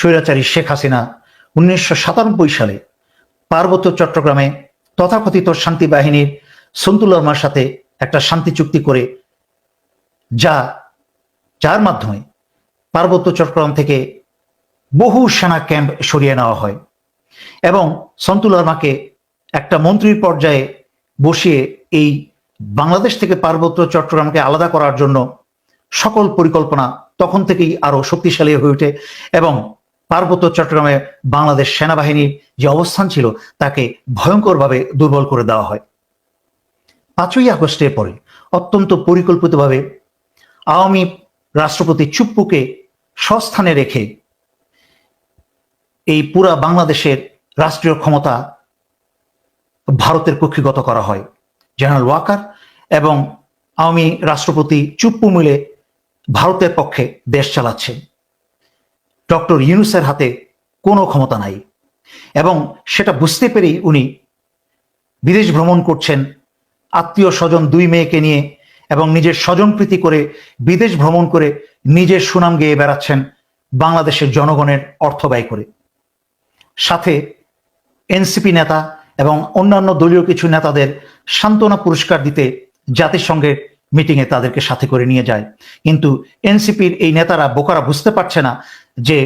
স্বৈরাচারী শেখ হাসিনা উনিশশো সাতানব্বই সালে পার্বত্য চট্টগ্রামে তথাকথিত শান্তি বাহিনীর সন্তুলর্মার সাথে একটা শান্তি চুক্তি করে, যা, যার মাধ্যমে পার্বত্য চট্টগ্রাম থেকে বহু সেনা ক্যাম্প সরিয়ে নেওয়া হয় এবং সন্তুলর্মাকে একটা মন্ত্রীর পর্যায়ে বসিয়ে এই বাংলাদেশ থেকে পার্বত্য চট্টগ্রামকে আলাদা করার জন্য সকল পরিকল্পনা তখন থেকেই আরও শক্তিশালী হয়ে ওঠে এবং পার্বত্য চট্টগ্রামে বাংলাদেশ সেনাবাহিনীর যে অবস্থান ছিল, তাকে ভয়ঙ্করভাবে দুর্বল করে দেওয়া হয়। পাঁচই আগস্টের পরে অত্যন্ত পরিকল্পিতভাবে আওয়ামী রাষ্ট্রপতি চুপ্পুকে সস্থানে রেখে এই পুরা বাংলাদেশের রাষ্ট্রীয় ক্ষমতা ভারতের কক্ষিগত করা হয়। জেনারেল ওয়াকার এবং আওয়ামী রাষ্ট্রপতি চুপ্পু মিলে ভারতের পক্ষে দেশ চালাচ্ছে ডক্টর ইউনুসের হাতে কোনো ক্ষমতা নাই। এবং সেটা বুঝতে পেরেই উনি বিদেশ ভ্রমণ করছেন, আত্মীয় স্বজন দুই মেয়েকে নিয়ে এবং নিজের স্বজনপ্রীতি করে বিদেশ ভ্রমণ করে নিজের সুনাম গেয়ে বেড়াচ্ছেন বাংলাদেশের জনগণের অর্থ ব্যয় করে। সাথে এনসিপি নেতা এবং অন্যান্য দলীয় কিছু নেতাদের সান্ত্বনা পুরস্কার দিতে জাতিসংঘের মিটিংয়ে তাদেরকে সাথে করে নিয়ে যায়। কিন্তু এনসিপির এই নেতারা, বোকারা বুঝতে পারছে না যে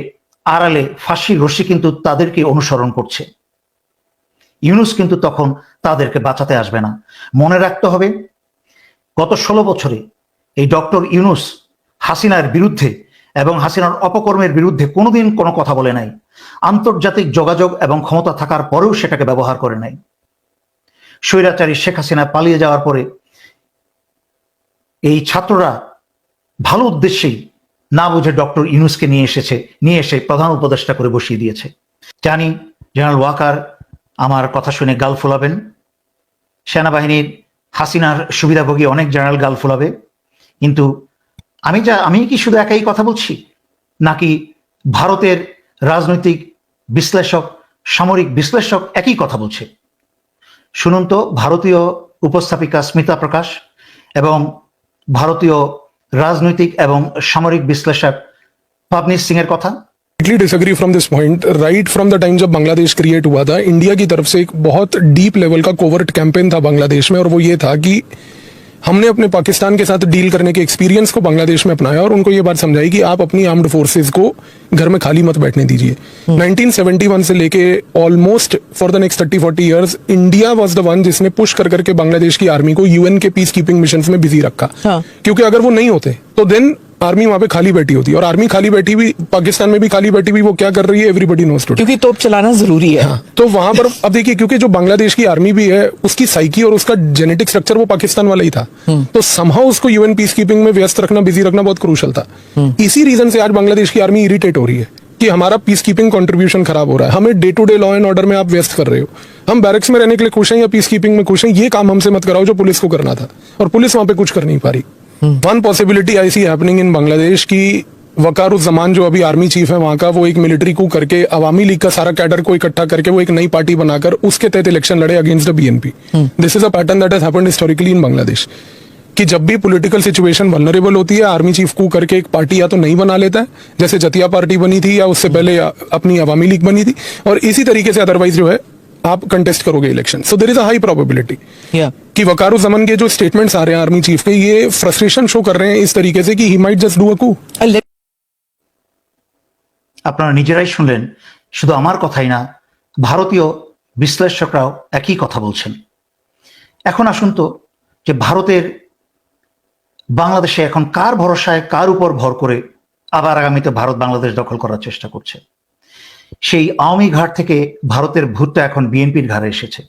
আড়ালে ফাঁসির রশি কিন্তু তাদেরকে অনুসরণ করছে। ইউনুস কিন্তু তখন তাদেরকে বাঁচাতে আসবে না। মনে রাখতে হবে, গত ষোলো বছরে এই ডক্টর ইউনুস হাসিনার বিরুদ্ধে এবং হাসিনার অপকর্মের বিরুদ্ধে কোনোদিন কোনো কথা বলে নাই। আন্তর্জাতিক যোগাযোগ এবং ক্ষমতা থাকার পরেও সেটাকে ব্যবহার করে নাই। স্বৈরাচারী শেখ হাসিনা পালিয়ে যাওয়ার পরে এই ছাত্ররা ভালো উদ্দেশ্যেই না বুঝে ডক্টর ইউনুসকে নিয়ে এসেছে, নিয়ে এসে প্রধান উপদেষ্টা করে বসিয়ে দিয়েছে। জানি জেনারেল ওয়াকার আমার কথা শুনে গাল ফোলাবেন। সেনাবাহিনীর হাসিনার সুবিধাভোগী অনেক জেনারেল গাল ফোলাবে। কিন্তু আমি যা, আমি কি শুধু একাই কথা বলছি? নাকি ভারতের রাজনৈতিক বিশ্লেষক, সামরিক বিশ্লেষক একই কথা বলছে? শুনুন তো, ভারতীয় উপস্থাপিকা স্মিতা প্রকাশ এবং ভারতীয় রাজনৈতিক এবং সামরিক বিশ্লেষক পাবনীর সিং এর কথা completely disagree from this point right from the time जब बांग्लादेश क्रिएट हुआ था इंडिया की तरफ से एक बहुत डीप लेवल का कोवर्ट कैंपेन था बांग्लादेश में और वो ये था कि हमने अपने पाकिस्तान के साथ डील करने के एक्सपीरियंस को बांग्लादेश में अपनाया और उनको ये बात समझाई कि आप अपनी आर्म्ड फोर्सेज को घर में खाली मत बैठने दीजिए। 1971 से लेके almost for the next 30 40 years India was the one जिसने पुश कर करके बांग्लादेश की आर्मी को यूएन के पीस कीपिंग मिशन में बिज़ी रखा। हाँ। क्योंकि अगर वो नहीं होते तो देन आर्मी वहाँ पे खाली बैठी होती है और आर्मी खाली बैठी हुई पाकिस्तान में भी खाली बैठी हुई वो क्या कर रही है? एवरीबडी नोस क्योंकि तोप चलाना ज़रूरी है। हाँ तो वहाँ पर अब देखिए क्योंकि जो बांग्लादेश की आर्मी भी है उसकी साइकी और उसका जेनेटिक स्ट्रक्चर वो पाकिस्तान वाला ही था। तो समहाउ उसको यूएन पीस कीपिंग में व्यस्त रखना बिज़ी रखना बहुत क्रूशल था। इसी रीजन से आज बांग्लादेश की आर्मी इरिटेट हो रही है कि हमारा पीस कीपिंग कंट्रीब्यूशन खराब हो रहा है। हमें day to day law and order में आप व्यस्त कर रहे हो। हम बैरक्स में रहने के लिए खुश हैं या पीस कीपिंग में खुश हैं? ये काम हमसे मत कराओ जो पुलिस को करना था। और पुलिस वहाँ पे कुछ कर नहीं पा रही। One possibility I see happening in Bangladesh की वकारुज्जमान जो अभी आर्मी चीफ है वहाँ का वो एक मिलिट्री को करके अवामी लीग का सारा कैडर को इकट्ठा करके वो एक नई पार्टी बनाकर उसके तहत इलेक्शन लड़े against the BNP this is a pattern that has happened historically in Bangladesh कि जब भी पॉलिटिकल सिचुएशन वनरेबल होती है आर्मी चीफ को करके एक पार्टी या तो नहीं बना लेता है जैसे जतिया पार्टी बनी थी या उससे पहले अपनी अवामी लीग बनी थी। और इसी तरीके से अदरवाइज़ जो है आप कंटेस्ट करोगे election so there is a high probability या कि वकारो जमन के जो स्टेटमेंट्स आ रहे हैं आर्मी चीफ के ये फ्रस्ट्रेशन शो कर रहे हैं इस तरीके से कि he might just do a coup আপনারা নিজেরাই শুনলেন শুধু আমার কথাই না ভারতীয় বিশ্লেষকরাও একই কথা বলছেন এখন আসুন তো যে ভারতের বাংলাদেশে এখন কার ভরসায় কার উপর ভর করে আবার আগামীতে ভারত বাংলাদেশ দখল করার চেষ্টা করছে সেই আওয়ামী ঘাট থেকে ভারতের ভূতটা এখন বিএনপির ঘাড়ে এসেছে।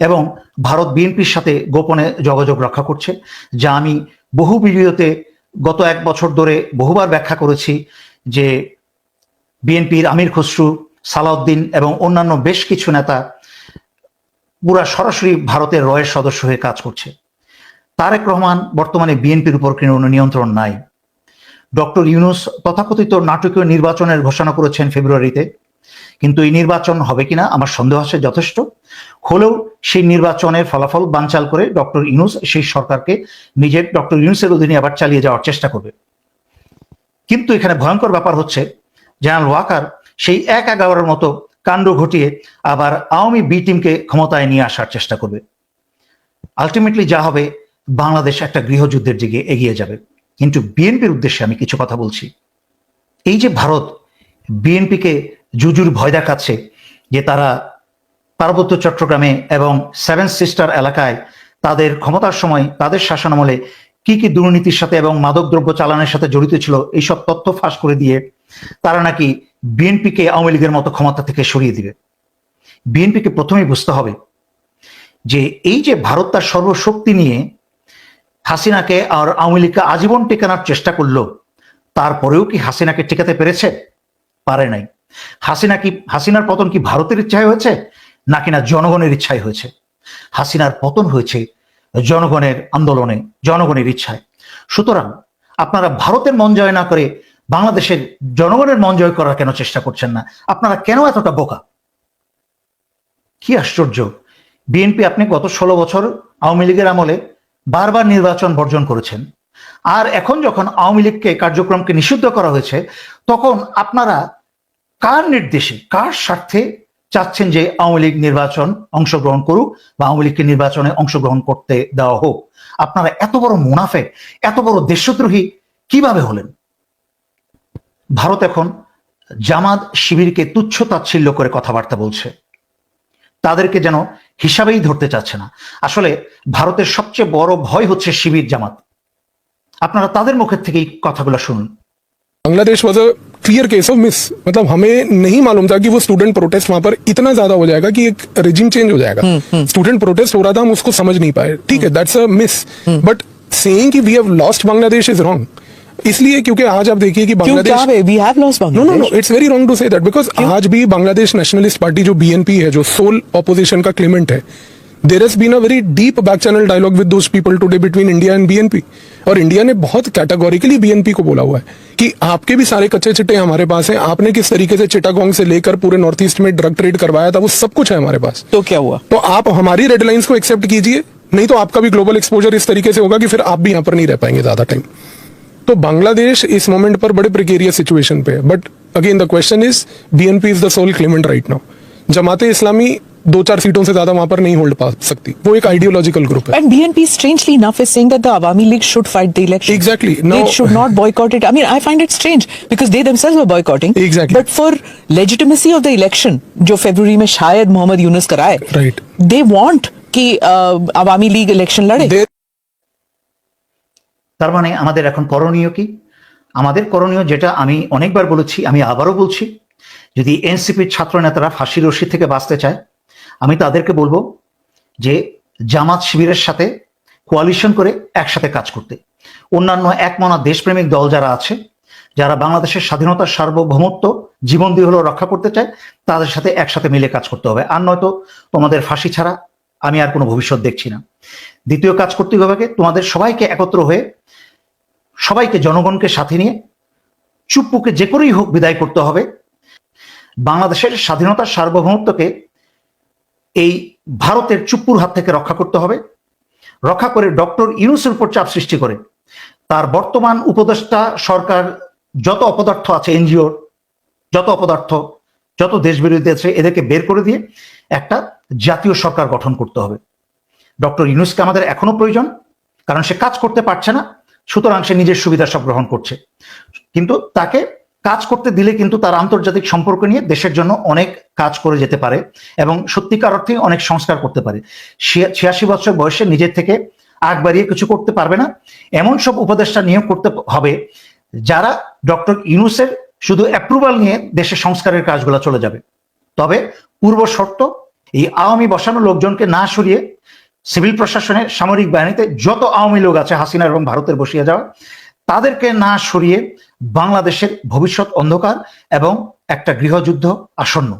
এবং ভারত বিএনপির সাথে গোপনে যোগাযোগ রক্ষা করছে, যা আমি বহু ভিডিওতে গত এক বছর ধরে বহুবার ব্যাখ্যা করেছি যে বিএনপির আমির খসরু, সালাউদ্দিন এবং অন্যান্য বেশ কিছু নেতা পুরা সরাসরি ভারতের রয়ের সদস্য হয়ে কাজ করছে। তারেক রহমান বর্তমানে বিএনপির উপর কোনো নিয়ন্ত্রণ নাই। ডক্টর ইউনুস তথাকথিত নাটকীয় নির্বাচনের ঘোষণা করেছেন ফেব্রুয়ারিতে। কিন্তু এই নির্বাচন হবে কিনা আমার সন্দেহ আছে যথেষ্ট। হলেও সেই নির্বাচনের ফলাফল বানচাল করে ডক্টর ইউনুস সেই সরকারকে নিজের ডক্টর ইউনুসের অধীনে আবার চালিয়ে যাওয়ার চেষ্টা করবে। কিন্তু এখানে ভয়ঙ্কর ব্যাপার হচ্ছে, জেনারেল ওয়াকার সেই এক এগারোর মতো কাণ্ড ঘটিয়ে আবার আওয়ামী বি টিমকে ক্ষমতায় নিয়ে আসার চেষ্টা করবে। আলটিমেটলি যা হবে, বাংলাদেশ একটা গৃহযুদ্ধের দিকে এগিয়ে যাবে। কিন্তু বিএনপির উদ্দেশ্যে আমি কিছু কথা বলছি। এই যে ভারত, বিএনপিকে জুজুর ভয় দেখাচ্ছে যে তারা পার্বত্য চট্টগ্রামে এবং সেভেন সিস্টার এলাকায় তাদের ক্ষমতার সময় তাদের শাসনামলে কি কি দুর্নীতির সাথে এবং মাদকদ্রব্য চালানের সাথে জড়িত ছিল, এইসব তথ্য ফাঁস করে দিয়ে তারা নাকি বিএনপিকে আওয়ামী লীগের মতো ক্ষমতা থেকে সরিয়ে দিবে। বিএনপিকে প্রথমেই বুঝতে হবে যে এই যে ভারত তার সর্বশক্তি নিয়ে হাসিনাকে আর আওয়ামী লীগকে আজীবন টেকানোর চেষ্টা করল। তারপরেও কি হাসিনাকে টেকাতে পেরেছে? পারে নাই। হাসিনা কি হাসিনার পতন কি ভারতের ইচ্ছায় হয়েছে? নাকি না জনগণের ইচ্ছায় হয়েছে? হাসিনার পতন হয়েছে জনগণের আন্দোলনে, জনগণের ইচ্ছায়। সুতরাং আপনারা ভারতের মন জয় না করে বাংলাদেশের জনগণের মন জয় করার কেন চেষ্টা করছেন না? আপনারা কেন এতটা বোকা? কি আশ্চর্য। বিএনপি আপনি গত ষোলো বছর আওয়ামী লীগের আমলে বারবার নির্বাচন বর্জন করেছেন। আর এখন যখন আওয়ামী লীগকে কার্যক্রমকে নিষিদ্ধ করা হয়েছে, তখন আপনারা কার নির্দেশে, কার স্বার্থে চাচ্ছেন যে আওয়ামী লীগ নির্বাচন অংশগ্রহণ করুক বা আওয়ামী লীগকে নির্বাচনে অংশগ্রহণ করতে দেওয়া হোক? আপনারা এত বড় মুনাফে, এত বড় দেশদ্রোহী কীভাবে হলেন? ভারত এখন জামাত শিবিরকে তুচ্ছ তাচ্ছিল্য করে কথাবার্তা বলছে। তাদেরকে যেন হিসাবেই ধরতে চাচ্ছে না আসলে ভারতের সবচেয়ে বড় ভয় হচ্ছে শিবির জামাত আপনারা তাদের মুখের থেকেই কথাগুলো শুনুন Bangladesh was a clear case of miss मतलब हमें नहीं मालूम था कि वो स्टूडेंट प्रोटेस्ट वहां पर इतना ज्यादा हो जाएगा कि एक रिजिम चेंज हो जाएगा स्टूडेंट प्रोटेस्ट हो रहा था हम उसको समझ नहीं पाए ठीक है that's a miss but saying कि we have lost Bangladesh is wrong इसलिए क्योंकि आज आप देखिए कि Bangladesh we have lost no no no it's very wrong to say that because आज भी बांग्लादेश नेशनलिस्ट पार्टी जो बीएनपी है जो सोल ऑपोजिशन का क्लेमेंट है there has been a very deep back channel dialogue with those people today between India and BNP और India ने बहुत कैटेगोरिकली बीएनपी को बोला हुआ है कि आपके भी सारे कच्चे चिट्टे हमारे पास हैं आपने किस तरीके से चिटागोंग से लेकर पूरे नॉर्थ ईस्ट में ड्रग ट्रेड करवाया था वो सब कुछ है हमारे पास। तो क्या हुआ? तो आप हमारी रेड लाइंस को एक्सेप्ट कीजिए नहीं तो आपका भी ग्लोबल एक्सपोजर इस तरीके से होगा कि फिर आप भी यहाँ पर नहीं रह पाएँगे ज़्यादा टाइम तो बांग्लादेश इस मोमेंट पर बड़े प्रिकेरियस सिचुएशन पे है। But again the question is BNP is the sole claimant right now Jamaat Islami दो चार सीटों से ज़्यादा वहाँ पर नहीं होल्ड पा सकती। वो एक आइडियोलॉजिकल ग्रुप है। And BNP strangely enough is saying that the Awami league should fight the election exactly no should not boycott it I mean I find it strange because they themselves boycotting exactly but for legitimacy of the election जो फरवरी में शायद मोहम्मद यूनुस कराए right they want कि अवामी league election लड़े। তার মানে আমাদের এখন করণীয় কি? আমাদের করণীয় যেটা আমি অনেকবার বলেছি, আমি আবারও বলছি, যদি এনসিপির ছাত্র নেতারা ফাঁসির রশি থেকে বাঁচতে চায়, আমি তাদেরকে বলব যে জামাত শিবিরের সাথে কোয়ালিশন করে একসাথে কাজ করতে। অন্যান্য একমনা দেশপ্রেমিক দল যারা আছে, যারা বাংলাদেশের স্বাধীনতার সার্বভৌমত্ব জীবন দিয়ে হলেও রক্ষা করতে চায়, তাদের সাথে একসাথে মিলে কাজ করতে হবে। আর নয়তো তোমাদের ফাঁসি ছাড়া আমি আর কোনো ভবিষ্যৎ দেখছি না। দ্বিতীয় কাজ করতে হবে তোমাদের সবাইকে একত্র হয়ে, সবাইকে জনগণকে সাথে নিয়ে চুপ্পুকে যে করেই হোক বিদায় করতে হবে। বাংলাদেশের স্বাধীনতার সার্বভৌমত্বকে এই ভারতের চুপ্পুর হাত থেকে রক্ষা করতে হবে। রক্ষা করে ডক্টর ইউনুসের উপর চাপ সৃষ্টি করে। তার বর্তমান উপদেষ্টা সরকার যত অপদার্থ আছে, এনজিওর যত অপদার্থ যত দেশ বিরোধী আছে, এদেরকে বের করে দিয়ে একটা জাতীয় সরকার গঠন করতে হবে। ডক্টর ইউনুসকে আমাদের এখনও প্রয়োজন, কারণ সে কাজ করতে পারছে না, সুতরাং সে নিজের সুবিধা সব গ্রহণ করছে। কিন্তু তাকে কাজ করতে দিলে কিন্তু তার আন্তর্জাতিক সম্পর্ক নিয়ে দেশের জন্য অনেক কাজ করে যেতে পারে এবং সত্যিকার অর্থে অনেক সংস্কার করতে পারে। ছিয়াশি বছর বয়সে নিজের থেকে আগ বাড়িয়ে কিছু করতে পারবে না। এমন সব উপদেষ্টা নিয়োগ করতে হবে যারা ডক্টর ইউনুসের শুধু অ্যাপ্রুভাল নিয়ে দেশের সংস্কারের কাজগুলো চলে যাবে। তবে পূর্ব শর্ত, এই আওয়ামী বসানো লোকজনকে না সরিয়ে সিভিল প্রশাসনে সামরিক বাহিনীতে যত আওয়ামী লোক আছে, হাসিনা এবং ভারতের বসিয়ে যাওয়া, তাদেরকে না সরিয়ে বাংলাদেশের ভবিষ্যৎ অন্ধকার এবং একটা গৃহযুদ্ধ আসন্ন।